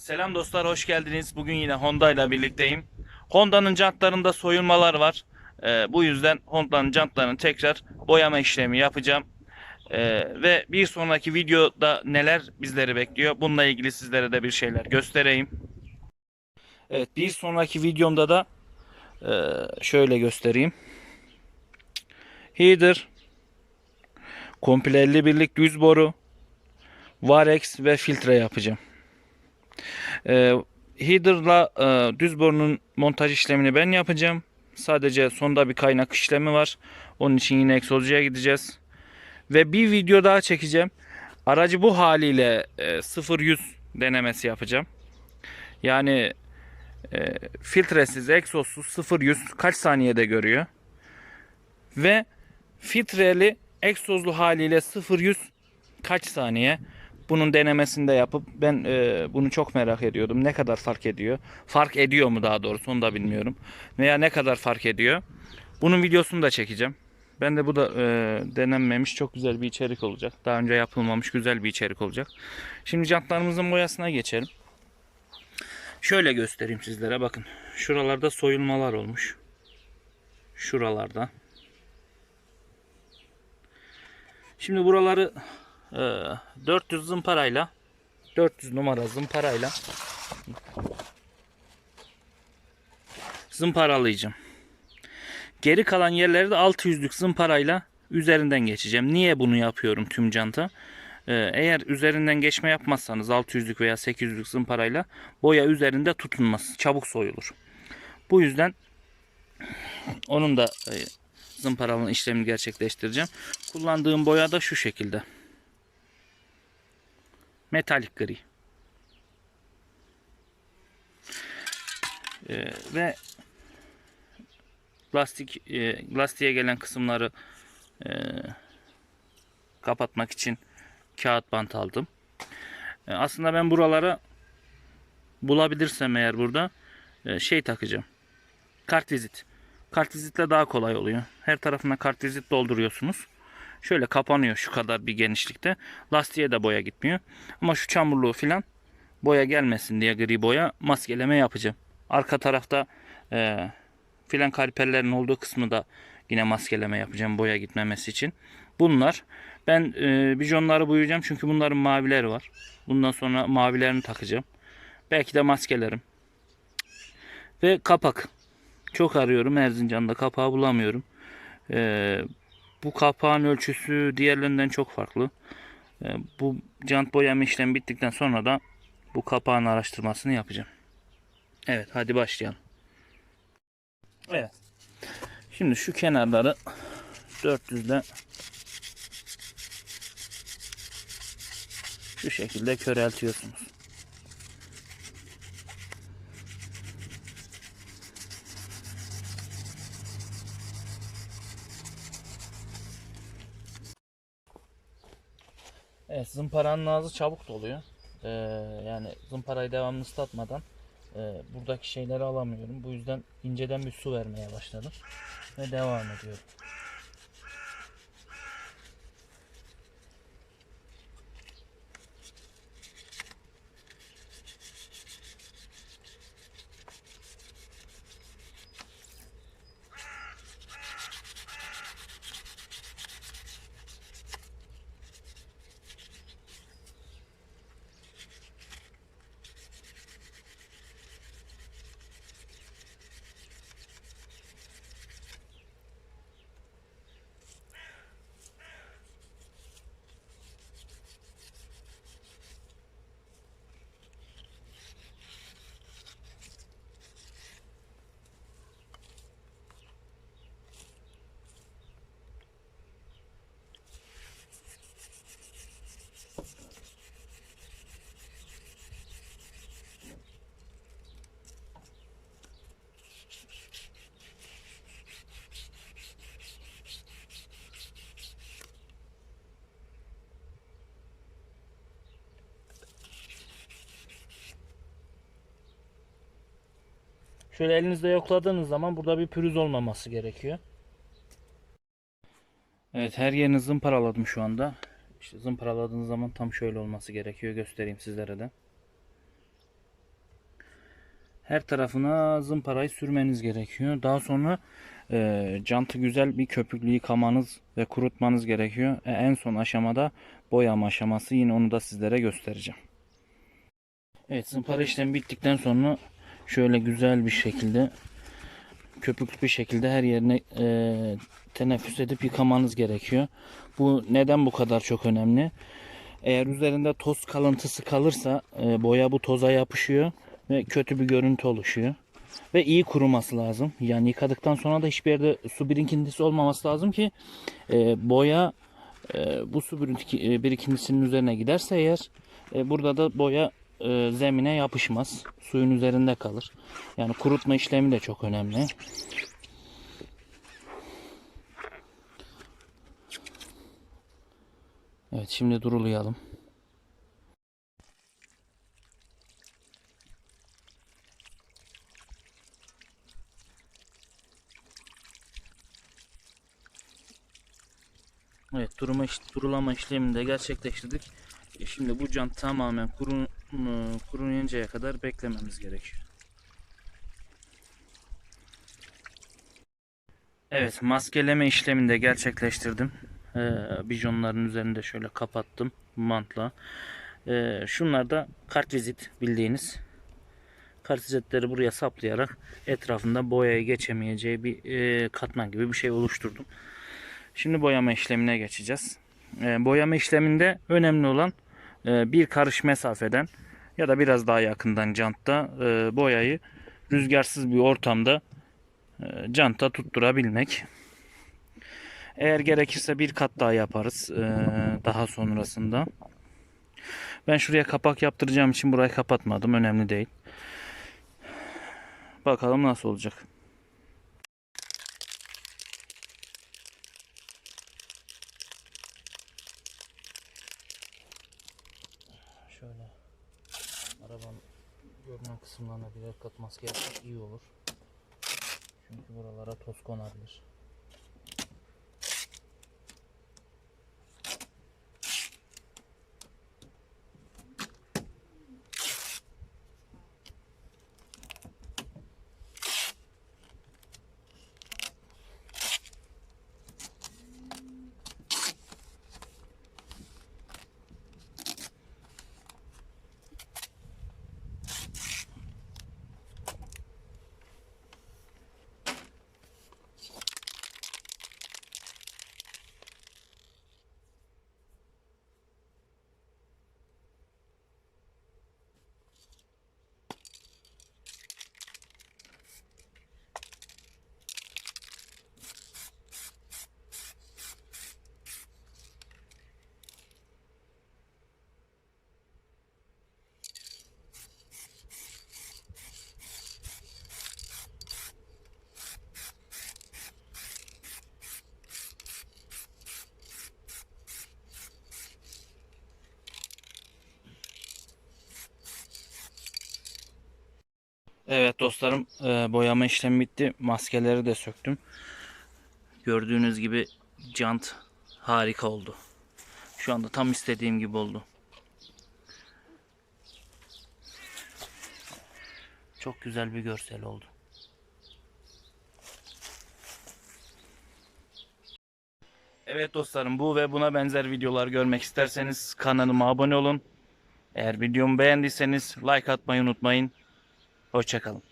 Selam dostlar, hoş geldiniz. Bugün yine Honda ile birlikteyim. Honda'nın jantlarında soyulmalar var. Ee, bu yüzden Honda'nın jantlarını tekrar boyama işlemi yapacağım. Ee, ve bir sonraki videoda neler bizleri bekliyor? Bununla ilgili sizlere de bir şeyler göstereyim. Evet, bir sonraki videomda da e, şöyle göstereyim. Header, komple 50 birlik düz boru, Varex ve filtre yapacağım. Ee, header'la e, düz borunun montaj işlemini ben yapacağım. Sadece sonda bir kaynak işlemi var. Onun için yine egzozcuya gideceğiz. Ve bir video daha çekeceğim. Aracı bu haliyle e, 0-100 denemesi yapacağım. Yani e, filtresiz, egzozsuz 0-100 kaç saniyede görüyor. Ve filtreli, egzozlu haliyle 0-100 kaç saniye. Bunun denemesini de yapıp ben e, bunu çok merak ediyordum. Ne kadar fark ediyor? Fark ediyor mu daha doğrusu onu da bilmiyorum. Veya ne kadar fark ediyor? Bunun videosunu da çekeceğim. Ben de bu da e, denenmemiş çok güzel bir içerik olacak. Daha önce yapılmamış güzel bir içerik olacak. Şimdi jantlarımızın boyasına geçelim. Şöyle göstereyim sizlere bakın. Şuralarda soyulmalar olmuş. Şuralarda. Şimdi buraları 400 zımparayla 400 numara zımparayla zımparalayacağım. Geri kalan yerleri de 600'lük zımparayla üzerinden geçeceğim. Niye bunu yapıyorum tüm canta? Ee, eğer üzerinden geçme yapmazsanız 600'lük veya 800'lük zımparayla boya üzerinde tutunmaz. Çabuk soyulur. Bu yüzden onun da e, zımparalama işlemini gerçekleştireceğim. Kullandığım boya da şu şekilde. Metalik gri. Ee, ve lastik e, lastiğe gelen kısımları e, kapatmak için kağıt bant aldım. E, aslında ben buralara bulabilirsem eğer burada e, şey takacağım. Kartvizit. Kartvizitle daha kolay oluyor. Her tarafına kartvizit dolduruyorsunuz. Şöyle kapanıyor şu kadar bir genişlikte. Lastiğe de boya gitmiyor. Ama şu çamurluğu filan boya gelmesin diye gri boya maskeleme yapacağım. Arka tarafta e, filan kaliperlerin olduğu kısmı da yine maskeleme yapacağım boya gitmemesi için. Bunlar ben e, bijonları boyayacağım çünkü bunların mavileri var. Bundan sonra mavilerini takacağım. Belki de maskelerim. Ve kapak. Çok arıyorum Erzincan'da kapağı bulamıyorum. Ee, bu kapağın ölçüsü diğerlerinden çok farklı. Ee, bu jant boyama işlemi bittikten sonra da bu kapağın araştırmasını yapacağım. Evet hadi başlayalım. Evet. Şimdi şu kenarları 400 ile şu şekilde köreltiyorsunuz. Evet zımparanın ağzı çabuk doluyor. Ee, yani zımparayı devamlı ıslatmadan e, buradaki şeyleri alamıyorum. Bu yüzden inceden bir su vermeye başladım. Ve devam ediyorum. Şöyle elinizde yokladığınız zaman burada bir pürüz olmaması gerekiyor. Evet her yerini zımparaladım şu anda. İşte zımparaladığınız zaman tam şöyle olması gerekiyor. Göstereyim sizlere de. her tarafına zımparayı sürmeniz gerekiyor. Daha sonra e, jantı güzel bir köpüklü yıkamanız ve kurutmanız gerekiyor. E, en son aşamada boyama aşaması yine onu da sizlere göstereceğim. Evet zımpara işlemi bittikten sonra şöyle güzel bir şekilde köpüklü bir şekilde her yerine e, teneffüs edip yıkamanız gerekiyor. Bu neden bu kadar çok önemli? Eğer üzerinde toz kalıntısı kalırsa e, boya bu toza yapışıyor ve kötü bir görüntü oluşuyor. Ve iyi kuruması lazım. Yani yıkadıktan sonra da hiçbir yerde su birikintisi olmaması lazım ki e, boya e, bu su biriki- e, birikintisinin üzerine giderse eğer e, burada da boya e, zemine yapışmaz. Suyun üzerinde kalır. Yani kurutma işlemi de çok önemli. Evet şimdi durulayalım. Evet duruma durulama işlemini de gerçekleştirdik. E, Şimdi bu jant tamamen kuru, e, kuruyuncaya kadar beklememiz gerekiyor. Evet maskeleme işlemini de gerçekleştirdim. Ee, bijonların üzerinde şöyle kapattım mantla. Ee, şunlar da kartvizit bildiğiniz. Kartvizitleri buraya saplayarak etrafında boyaya geçemeyeceği bir e, katman gibi bir şey oluşturdum. Şimdi boyama işlemine geçeceğiz. Ee, boyama işleminde önemli olan e, bir karış mesafeden ya da biraz daha yakından jantta e, boyayı rüzgarsız bir ortamda e, janta tutturabilmek. Eğer gerekirse bir kat daha yaparız e, daha sonrasında. Ben şuraya kapak yaptıracağım için burayı kapatmadım. Önemli değil. Bakalım nasıl olacak. Şöyle arabanın kısımlarına birer kat maske yapsak iyi olur. Çünkü buralara toz konabilir. Evet dostlarım e, boyama işlemi bitti. Maskeleri de söktüm. Gördüğünüz gibi jant harika oldu. Şu anda tam istediğim gibi oldu. Çok güzel bir görsel oldu. Evet dostlarım bu ve buna benzer videolar görmek isterseniz kanalıma abone olun. Eğer videomu beğendiyseniz like atmayı unutmayın. Hoşçakalın.